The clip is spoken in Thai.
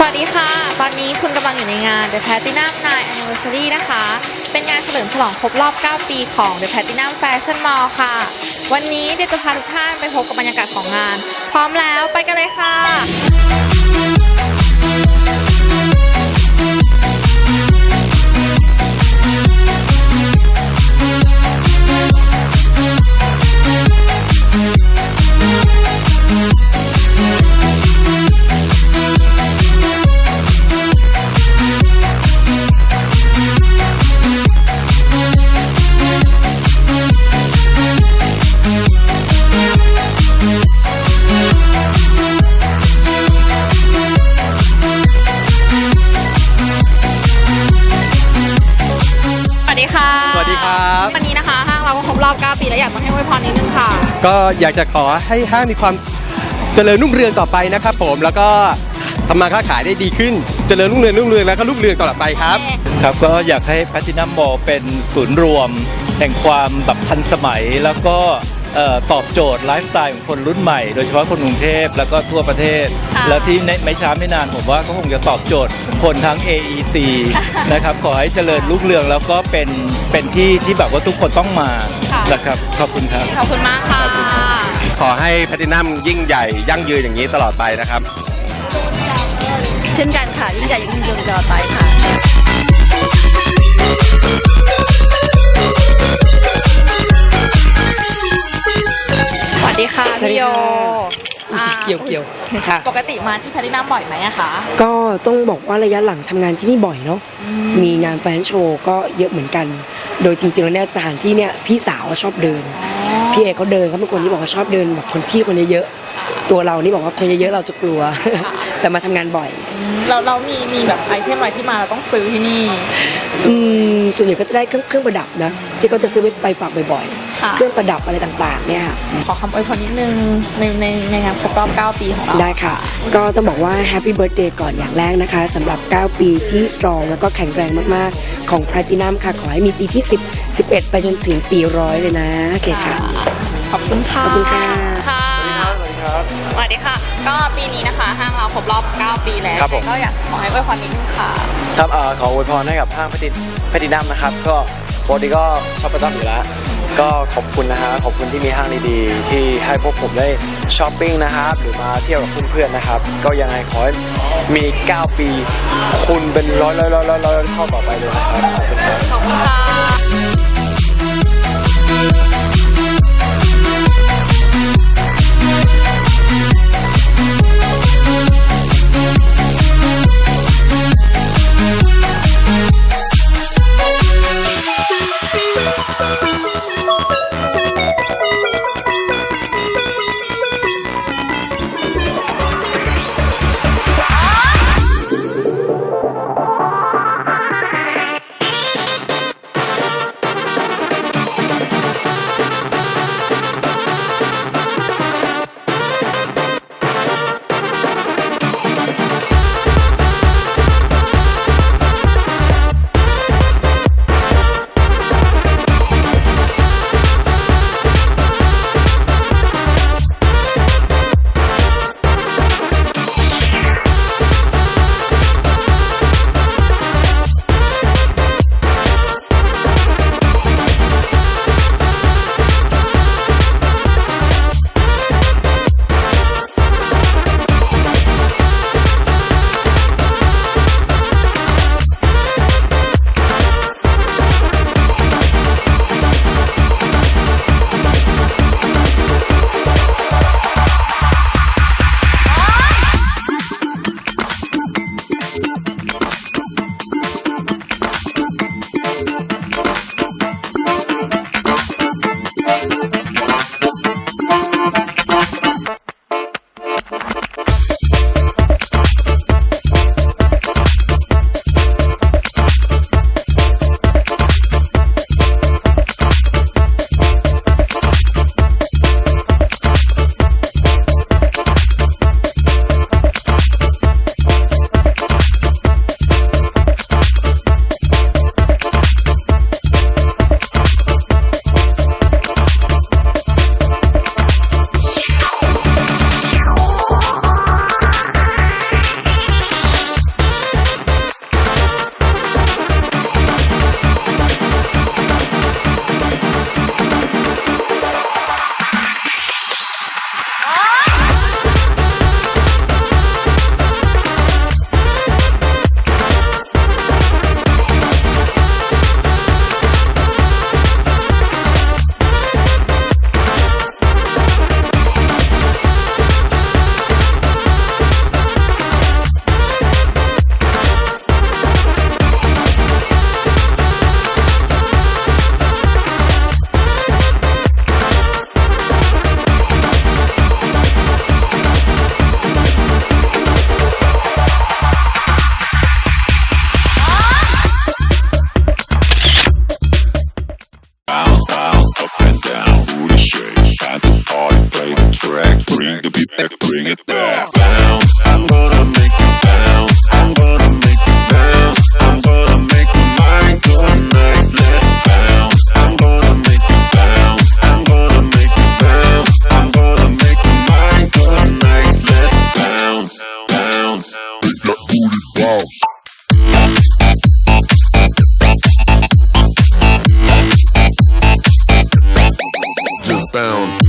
สวัสดีค่ะ ตอนนี้คุณกำลังอยู่ในงาน The Platinum 9 Anniversary นะคะ เป็นงานเฉลิมฉลองครบรอบ 9 ปีของ The Platinum Fashion Mall ค่ะ วันนี้เดี๋ยวจะพาทุกท่านไปพบกับบรรยากาศของงาน พร้อมแล้วไปกันเลยค่ะ วัสดีครับ วันนี้นะคะห้างเราก็ครบรอบ 9 ปีแล้วอยากจะให้อวยพรนิดนึงค่ะ ก็อยากจะขอให้ห้างมีความเจริญรุ่งเรืองต่อไปนะครับผมแล้วก็ทำมาค้าขายได้ดีขึ้น เจริญรุ่งเรืองรุ่งเรืองแล้วก็รุ่งเรืองต่อไปครับ ครับก็อยากให้แพทินัมมอลเป็นศูนย์รวม แห่งความแบบทันสมัยแล้วก็เอ่อ ตอบโจทย์ไลฟ์สไตล์ของคนรุ่นใหม่ โดยเฉพาะคนกรุงเทพแล้วก็ทั่วประเทศ ค่ะ และที่ในไม่ช้าไม่นานผมว่าก็คงจะตอบโจทย์คนทั้ง AEC นะครับขอให้เจริญรุ่งเรืองแล้วก็เป็นเป็นที่ที่แบบว่าทุกคนต้องมาค่ะนะครับขอบคุณครับ ขอบคุณมากค่ะ ขอให้แพทินัมยิ่งใหญ่ยั่งยืนอย่างนี้ตลอดไปนะครับ เช่นกันค่ะ ยิ่งใหญ่ยิ่งยืนตลอดไปค่ะสวั ดีค่ะสวัสดีพี่โยค่ะอ่าเกี่ยวเกี่ยวค่ะ ปกติมาที่แพลตินัมบ่อยไหมอะคะ ก็ต้องบอกว่าระยะหลังทำงานที่นี่บ่อยเนาะ มีงานแฟนโชว์ก็เยอะเหมือนกัน โดยจริงๆแล้วเนี่ยสถานที่เนี่ยพี่สาวชอบเดิน พี่เอกเขาเดินเขาเป็นคนที่บอกว่าชอบเดินแบบคนที่คนเยอะๆตัวเรานี่บอกว่าคนเยอะๆเราจะกลัว แต่มาทำงานบ่อย เราเรามีมีแบบไอเทมอะไรที่มาเราต้องซื้อที่นี่ อืมส่วนใหญ่ก็จะได้เครื่องเครื่องประดับนะ ที่เขาจะซื้อไปฝากบ่อยค่ะๆ เครื่องประดับอะไรต่างๆเนี่ยค่ะขอคำอวยพรนิดนึงในในในงานครบรอบ 9 ปีของเราได้ค่ะ ก็ต้องบอกว่า Happy Birthday ก่อนอย่างแรกนะคะสำหรับ 9 ปีที่ strong แล้วก็แข็งแรงมากๆ ของ Platinum ค่ะ ขอให้มีปีที่ 10 11 ไปจนถึงปีร้อยเลยนะโอเคค่ะ ขอบคุณค่ะขอบคุณค่ะค่ะสวัสดีค่ะ ก็ปีนี้นะคะห้างเราครบรอบ 9 ปีแล้วครับผมก็อยากขอให้อวยพรนิดนึงค่ะ ครับเอ่อขออวยพรให้กับห้างแพทิแพทินัมนะครับก็ ปกติก็ชอบประจำอยู่แล้ว ก็ขอบคุณนะฮะขอบคุณที่มีห้างดีๆ ที่ให้พวกผมได้ช้อปปิ้งนะครับ หรือมาเที่ยวกับเพื่อนๆนะครับ ก็ยังไงขอให้มี 9 ปี คุณเป็นร้อยร้อยร้อยร้อยร้อยเท่าต่อไปเลยนะครับขอบคุณครับ ขอบคุณค่ะ Bring the beat back, bring it back. Bounce, I'm gonna make you bounce. I'm gonna make you bounce. I'm gonna make you mine tonight. Let's bounce. I'm gonna make you bounce. I'm gonna make you bounce. I'm gonna make you mine tonight. Let's bounce, bounce. Make that booty bounce. Just bounce.